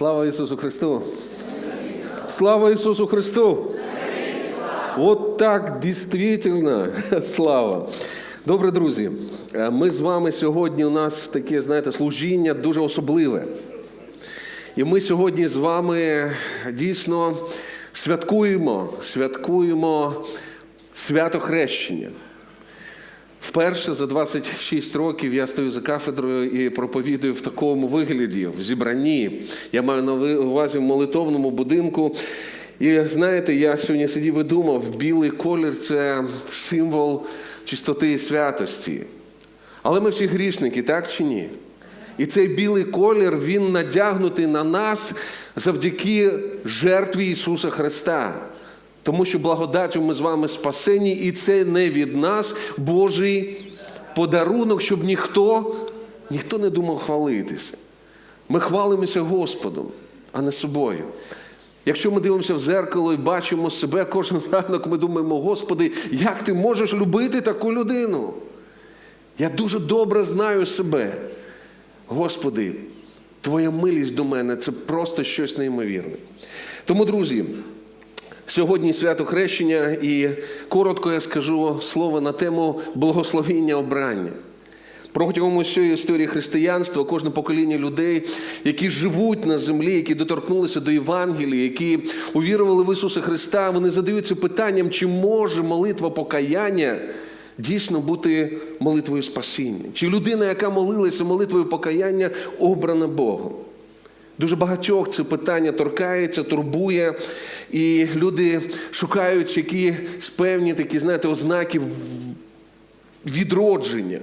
Слава Ісусу Христу! Слава Ісусу Христу! От так дійсно слава. Добре, друзі. е, Ми з вами сьогодні. У нас таке, знаєте, служіння дуже особливе. І ми сьогодні з вами дійсно святкуємо, святкуємо свято хрещення. Вперше за 26 років я стою за кафедрою і проповідую в такому вигляді, в зібранні. Я маю на увазі в молитовному будинку. І знаєте, я сьогодні сидів і думав, білий колір це символ чистоти і святості. Але ми всі грішники, так чи ні? І цей білий колір, він надягнутий на нас завдяки жертві Ісуса Христа. Тому що благодаттю ми з вами спасені, і це не від нас Божий подарунок, щоб ніхто, ніхто не думав хвалитися. Ми хвалимося Господом, а не собою. Якщо ми дивимося в зеркало і бачимо себе кожен ранок, ми думаємо, Господи, як ти можеш любити таку людину? Я дуже добре знаю себе. Господи, Твоя милість до мене це просто щось неймовірне. Тому, друзі, сьогодні свято хрещення, і коротко я скажу слово на тему благословіння обрання. Протягом усієї історії християнства кожне покоління людей, які живуть на землі, які доторкнулися до Євангелія, які увірували в Ісуса Христа, вони задаються питанням, чи може молитва покаяння дійсно бути молитвою спасіння? Чи людина, яка молилася молитвою покаяння, обрана Богом? Дуже багатьох це питання торкається, турбує, і люди шукають якісь певні такі, знаєте, ознаки відродження.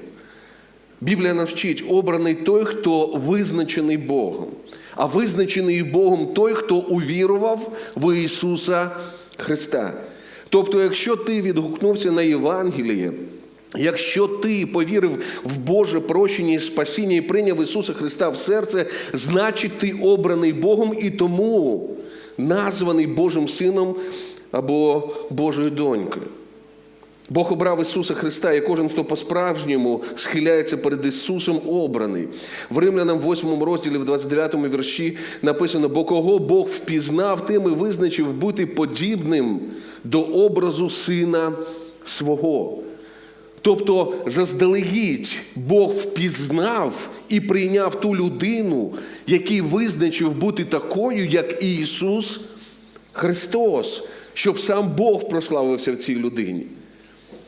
Біблія навчить, обраний той, хто визначений Богом, а визначений Богом той, хто увірував в Ісуса Христа. Тобто, якщо ти відгукнувся на Євангеліє, Якщо ти повірив в Боже прощення і спасіння і прийняв Ісуса Христа в серце, значить ти обраний Богом і тому названий Божим Сином або Божою донькою. Бог обрав Ісуса Христа, і кожен, хто по-справжньому схиляється перед Ісусом, обраний. В Римлянам 8 розділі, в 29 вірші написано: бо кого Бог впізнав, тим і визначив бути подібним до образу Сина свого. Тобто, заздалегідь Бог впізнав і прийняв ту людину, який визначив бути такою, як Ісус Христос, щоб сам Бог прославився в цій людині.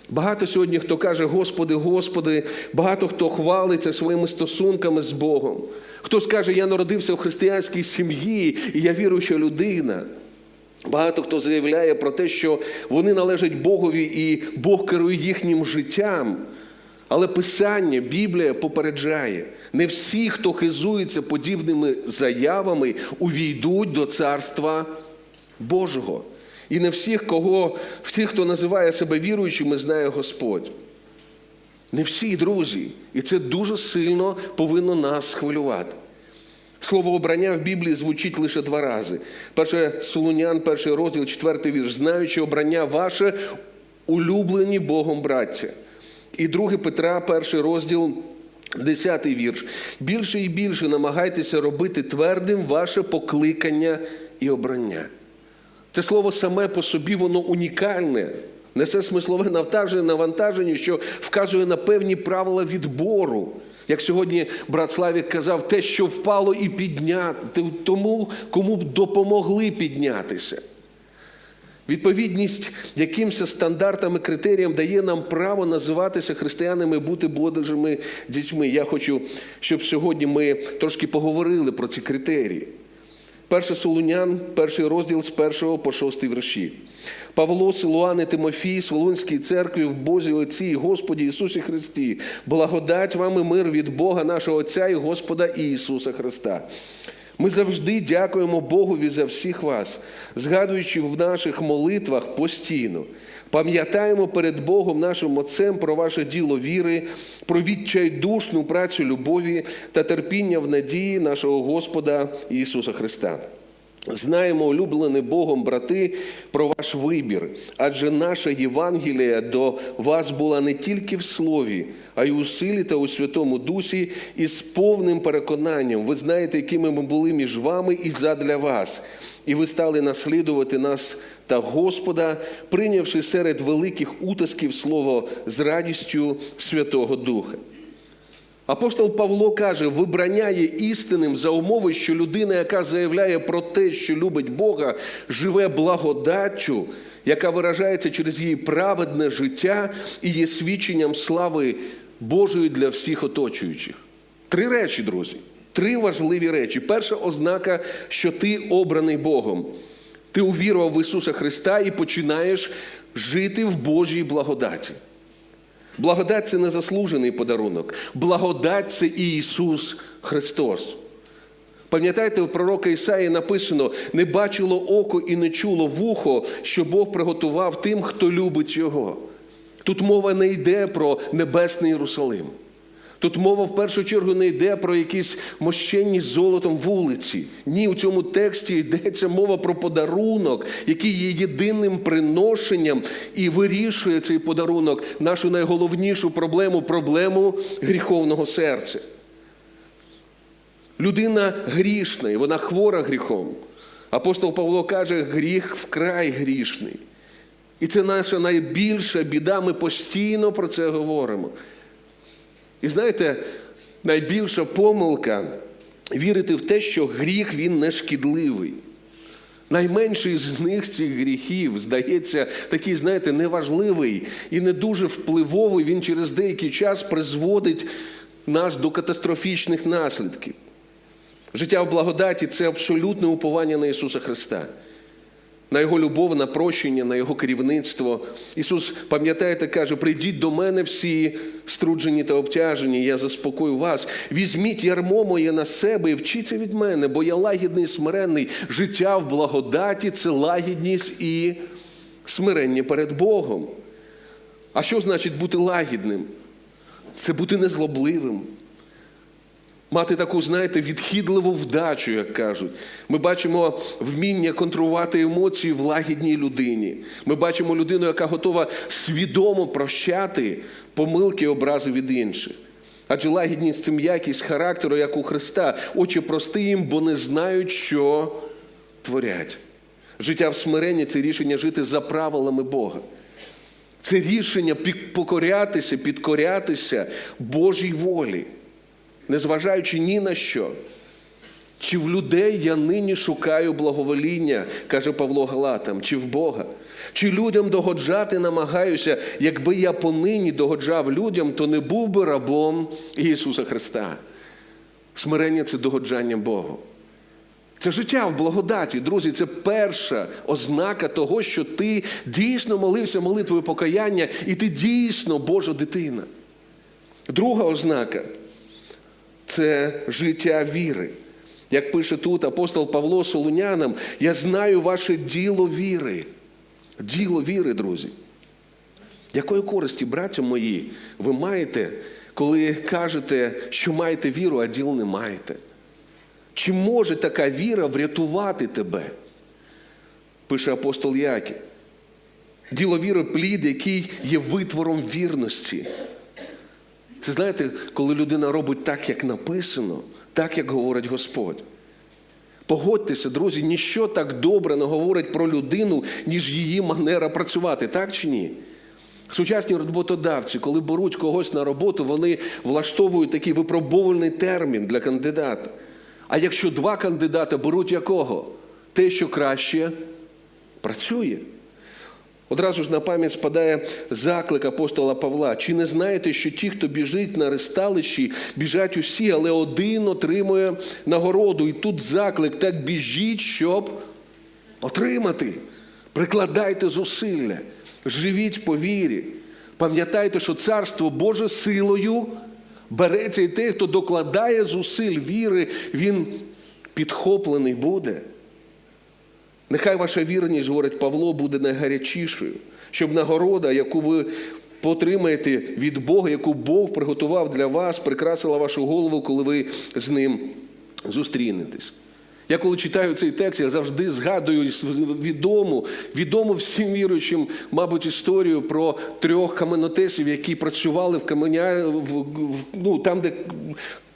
Багато сьогодні хто каже, Господи, Господи, багато хто хвалиться своїми стосунками з Богом. Хто скаже, я народився в християнській сім'ї, і я віруюча людина. Багато хто заявляє про те, що вони належать Богові і Бог керує їхнім життям. Але Писання, Біблія попереджає, не всі, хто хизується подібними заявами, увійдуть до Царства Божого. І не всіх, кого, всіх, хто називає себе віруючими, знає Господь. Не всі, друзі. І це дуже сильно повинно нас хвилювати. Слово обрання в Біблії звучить лише два рази. Перше Солунян, перший розділ, четвертий вірш, знаючи обрання ваше, улюблені Богом браття. І друге Петра, перший розділ, десятий вірш. Більше і більше намагайтеся робити твердим ваше покликання і обрання. Це слово саме по собі, воно унікальне. Несе смислове навантаження, навантаження, що вказує на певні правила відбору. Як сьогодні брат Славік казав, те, що впало і підняти, тому, кому б допомогли піднятися. Відповідність якимсь стандартам і критеріям дає нам право називатися християнами, бути Божими дітьми. Я хочу, щоб сьогодні ми трошки поговорили про ці критерії. Перше Солунян, перший розділ з 1 по 6 вірші. Павло, Силуан і Тимофій, Солунській церкві в Бозі Отці і Господі Ісусі Христі, благодать вам і мир від Бога нашого Отця і Господа Ісуса Христа. Ми завжди дякуємо Богові за всіх вас, згадуючи в наших молитвах постійно. Пам'ятаємо перед Богом нашим Отцем про ваше діло віри, про відчайдушну працю любові та терпіння в надії нашого Господа Ісуса Христа. Знаємо, улюблені Богом брати, про ваш вибір, адже наша Євангелія до вас була не тільки в слові, а й у силі та у Святому Дусі, і з повним переконанням. Ви знаєте, якими ми були між вами і задля вас. І ви стали наслідувати нас та Господа, прийнявши серед великих утисків слово з радістю Святого Духа. Апостол Павло каже, вибрання є істинним за умови, що людина, яка заявляє про те, що любить Бога, живе благодаттю, яка виражається через її праведне життя і є свідченням слави Божої для всіх оточуючих. Три речі, друзі. Три важливі речі. Перша ознака, що ти обраний Богом. Ти увірував в Ісуса Христа і починаєш жити в Божій благодаті. Благодать це не заслужений подарунок. Благодать це Ісус Христос. Пам'ятаєте, у пророка Ісаї написано: не бачило око і не чуло вухо, що Бог приготував тим, хто любить Його. Тут мова не йде про небесний Єрусалим. Тут мова в першу чергу не йде про якісь мощенні з золотом вулиці. Ні, у цьому тексті йдеться мова про подарунок, який є єдиним приношенням і вирішує цей подарунок нашу найголовнішу проблему проблему гріховного серця. Людина грішна, і вона хвора гріхом. Апостол Павло каже, гріх вкрай грішний. І це наша найбільша біда. Ми постійно про це говоримо. І знаєте, найбільша помилка вірити в те, що гріх він не шкідливий. Найменший з них цих гріхів, здається, такий, знаєте, неважливий і не дуже впливовий, він через деякий час призводить нас до катастрофічних наслідків. Життя в благодаті це абсолютне уповання на Ісуса Христа, на Його любов, на прощення, на Його керівництво. Ісус, пам'ятаєте, каже: прийдіть до мене всі струджені та обтяжені, я заспокою вас. Візьміть ярмо моє на себе і вчіться від мене, бо я лагідний і смиренний. Життя в благодаті це лагідність і смирення перед Богом. А що значить бути лагідним? Це бути незлобливим. Мати таку, знаєте, відхідливу вдачу, як кажуть. Ми бачимо вміння контролювати емоції в лагідній людині. Ми бачимо людину, яка готова свідомо прощати помилки і образи від інших. Адже лагідність це м'якість характеру, як у Христа. Очі прости їм, бо не знають, що творять. Життя в смиренні це рішення жити за правилами Бога. Це рішення покорятися, підкорятися Божій волі незважаючи ні на що. Чи в людей я нині шукаю благовоління, каже Павло Галатам, чи в Бога? Чи людям догоджати намагаюся, якби я понині догоджав людям, то не був би рабом Ісуса Христа. Смирення це догоджання Богу. Це життя в благодаті, друзі, це перша ознака того, що ти дійсно молився молитвою покаяння, і ти дійсно Божа дитина. Друга ознака це життя віри. Як пише тут апостол Павло Солунянам, я знаю ваше діло віри. Діло віри, друзі. Якої користі, браття мої, ви маєте, коли кажете, що маєте віру, а діл не маєте? Чи може така віра врятувати тебе? Пише апостол Яків. Діло віри плід, який є витвором вірності. Це знаєте, коли людина робить так, як написано, так, як говорить Господь. Погодьтеся, друзі, ніщо так добре не говорить про людину, ніж її манера працювати, так чи ні? Сучасні роботодавці, коли беруть когось на роботу, вони влаштовують такий випробовувальний термін для кандидата. А якщо два кандидата беруть якого? Те, що краще працює. Одразу ж на пам'ять спадає заклик апостола Павла. Чи не знаєте, що ті, хто біжить на ресталищі, біжать усі, але один отримує нагороду. І тут заклик, так біжіть, щоб отримати. Прикладайте зусилля, живіть по вірі. Пам'ятайте, що царство Боже силою береться і те, хто докладає зусиль віри, він підхоплений буде. Нехай ваша вірність, говорить Павло, буде найгарячішою, щоб нагорода, яку ви потримаєте від Бога, яку Бог приготував для вас, прикрасила вашу голову, коли ви з ним зустрінетесь. Я коли читаю цей текст, я завжди згадую відому, відому всім віруючим, мабуть, історію про трьох каменотесів, які працювали в каменя, в, ну, там, де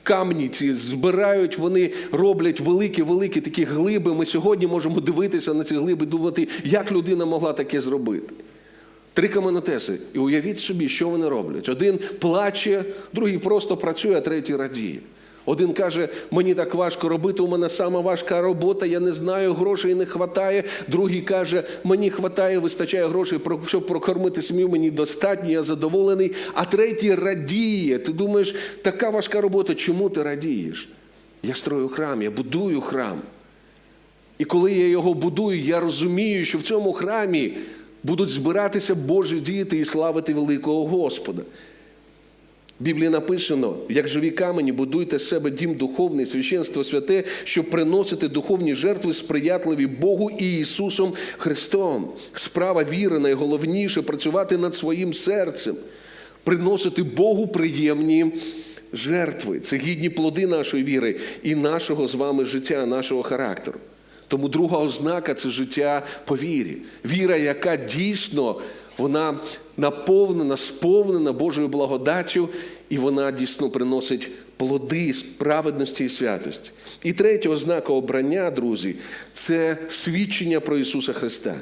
камні ці збирають, вони роблять великі-великі такі глиби. Ми сьогодні можемо дивитися на ці глиби, думати, як людина могла таке зробити. Три каменотеси. І уявіть собі, що вони роблять. Один плаче, другий просто працює, а третій радіє. Один каже, мені так важко робити, у мене сама важка робота, я не знаю, грошей не вистачає. Другий каже, мені вистачає, вистачає грошей, щоб прокормити сім'ю, мені достатньо, я задоволений. А третій радіє. Ти думаєш, така важка робота, чому ти радієш? Я строю храм, я будую храм. І коли я його будую, я розумію, що в цьому храмі будуть збиратися Божі діти і славити великого Господа. В Біблії написано, як живі камені, будуйте себе дім духовний, священство святе, щоб приносити духовні жертви, сприятливі Богу і Ісусом Христом. Справа віри найголовніше працювати над своїм серцем, приносити Богу приємні жертви. Це гідні плоди нашої віри і нашого з вами життя, нашого характеру. Тому друга ознака це життя по вірі. Віра, яка дійсно вона наповнена, сповнена Божою благодаттю, і вона дійсно приносить плоди праведності і святості. І третя ознака обрання, друзі, це свідчення про Ісуса Христа.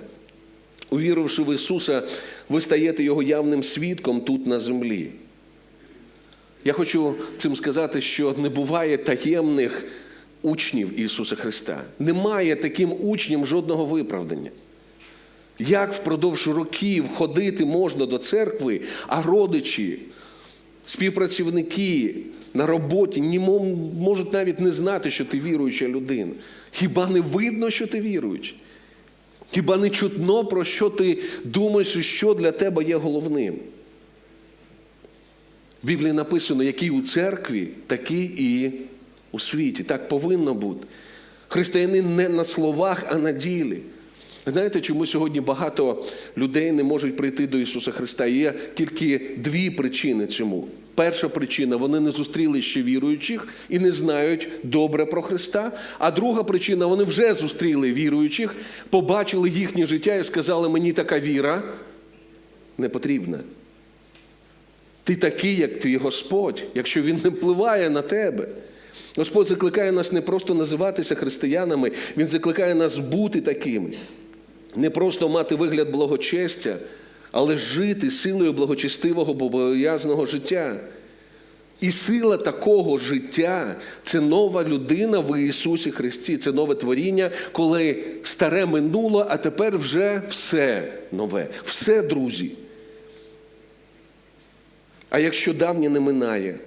Увіривши в Ісуса, ви стаєте Його явним свідком тут на землі. Я хочу цим сказати, що не буває таємних учнів Ісуса Христа. Немає таким учням жодного виправдання. Як впродовж років ходити можна до церкви, а родичі, співпрацівники на роботі не можуть навіть не знати, що ти віруюча людина. Хіба не видно, що ти віруючий? Хіба не чутно, про що ти думаєш і що для тебе є головним? В Біблії написано, який у церкві, такий і у світі. Так повинно бути. Християнин не на словах, а на ділі. Знаєте, чому сьогодні багато людей не можуть прийти до Ісуса Христа? Є тільки дві причини чому. Перша причина вони не зустріли ще віруючих і не знають добре про Христа. А друга причина вони вже зустріли віруючих, побачили їхнє життя і сказали, мені така віра не потрібна. Ти такий, як твій Господь, якщо Він не впливає на тебе. Господь закликає нас не просто називатися християнами, Він закликає нас бути такими. Не просто мати вигляд благочестя, але жити силою благочестивого, богоязного життя. І сила такого життя це нова людина в Ісусі Христі, це нове творіння, коли старе минуло, а тепер вже все нове, все, друзі. А якщо давнє не минає,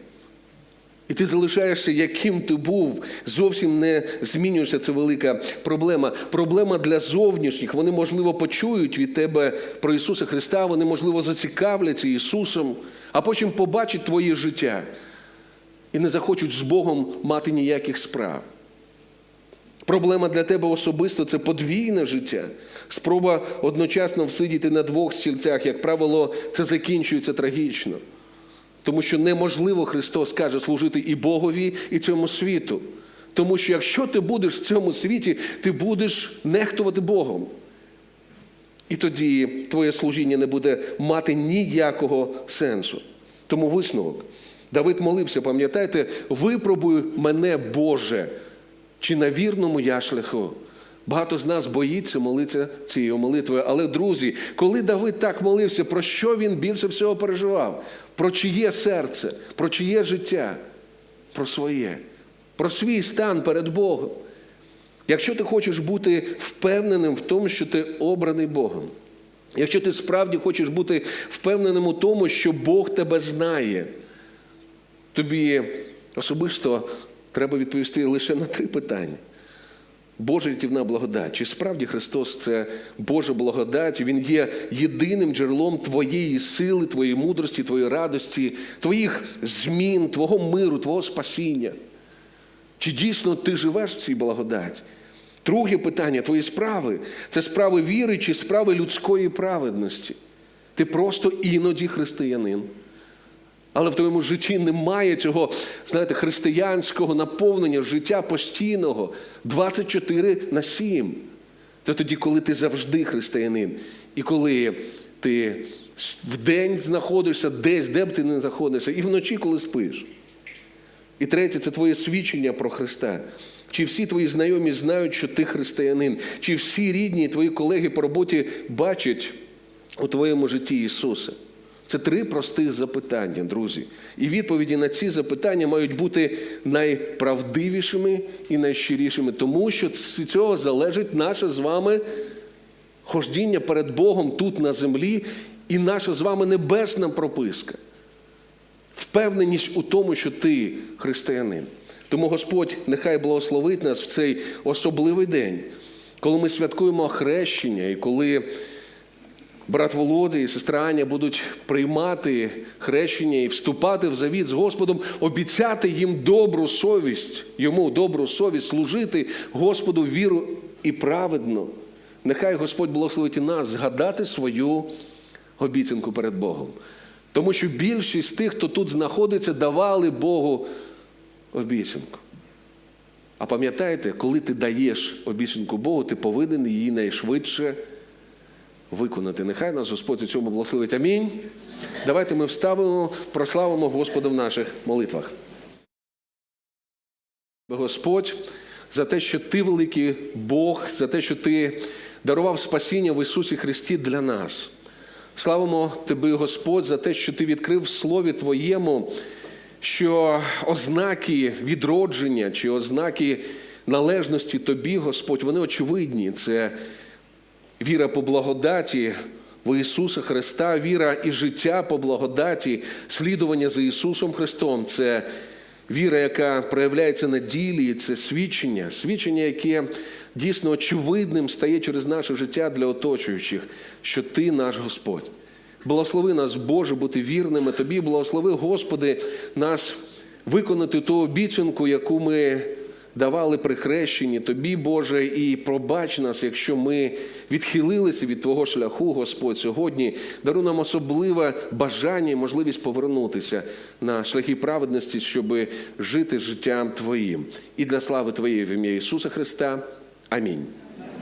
і ти залишаєшся, яким ти був, зовсім не змінюєшся. Це велика проблема. Проблема для зовнішніх. Вони, можливо, почують від тебе про Ісуса Христа, вони, можливо, зацікавляться Ісусом, а потім побачать твоє життя і не захочуть з Богом мати ніяких справ. Проблема для тебе особисто це подвійне життя. Спроба одночасно всидіти на двох стільцях, як правило, це закінчується трагічно. Тому що неможливо Христос каже служити і Богові, і цьому світу. Тому що якщо ти будеш в цьому світі, ти будеш нехтувати Богом. І тоді твоє служіння не буде мати ніякого сенсу. Тому висновок. Давид молився, пам'ятаєте, випробуй мене, Боже, чи на вірному я шляху. Багато з нас боїться молитися цією молитвою. Але, друзі, коли Давид так молився, про що він більше всього переживав? Про чиє серце, про чиє життя? Про своє, про свій стан перед Богом. Якщо ти хочеш бути впевненим в тому, що ти обраний Богом, якщо ти справді хочеш бути впевненим у тому, що Бог тебе знає, тобі особисто треба відповісти лише на три питання. Божа рятівна благодать. Чи справді Христос це Божа благодать? Він є єдиним джерелом твоєї сили, твоєї мудрості, твоєї радості, твоїх змін, твого миру, твого спасіння? Чи дійсно ти живеш в цій благодаті? Друге питання твої справи це справи віри чи справи людської праведності. Ти просто іноді християнин. Але в твоєму житті немає цього, знаєте, християнського наповнення життя постійного 24 на 7. Це тоді, коли ти завжди християнин. І коли ти вдень знаходишся десь, де б ти не знаходишся, і вночі, коли спиш. І третє, це твоє свідчення про Христа. Чи всі твої знайомі знають, що ти християнин? Чи всі рідні, твої колеги по роботі бачать у твоєму житті Ісуса? Це три простих запитання, друзі. І відповіді на ці запитання мають бути найправдивішими і найщирішими, тому що з цього залежить наше з вами хождіння перед Богом тут на землі і наша з вами небесна прописка. Впевненість у тому, що ти християнин. Тому Господь нехай благословить нас в цей особливий день, коли ми святкуємо хрещення і коли брат Володя і сестра Аня будуть приймати хрещення і вступати в завіт з Господом, обіцяти їм добру совість, йому добру совість, служити Господу віру і праведно. Нехай Господь благословить і нас згадати свою обіцянку перед Богом. Тому що більшість тих, хто тут знаходиться, давали Богу обіцянку. А пам'ятаєте, коли ти даєш обіцянку Богу, ти повинен її найшвидше виконати. Нехай нас Господь у цьому благословить. Амінь. Давайте ми вставимо, прославимо Господа в наших молитвах. Господь, за те, що ти великий Бог, за те, що ти дарував спасіння в Ісусі Христі для нас. Славимо Тебе, Господь, за те, що Ти відкрив в Слові Твоєму, що ознаки відродження чи ознаки належності Тобі, Господь, вони очевидні. Це віра по благодаті в Ісуса Христа, віра і життя по благодаті, слідування за Ісусом Христом. Це віра, яка проявляється на ділі, це свідчення, свідчення, яке дійсно очевидним стає через наше життя для оточуючих, що Ти наш Господь. Благослови нас, Боже, бути вірними Тобі, благослови, Господи, нас виконати ту обіцянку, яку ми давали при хрещенні Тобі, Боже, і пробач нас, якщо ми відхилилися від Твого шляху, Господь, сьогодні Дару нам особливе бажання і можливість повернутися на шляхи праведності, щоб жити життям Твоїм. І для слави Твоєї в ім'я Ісуса Христа. Амінь.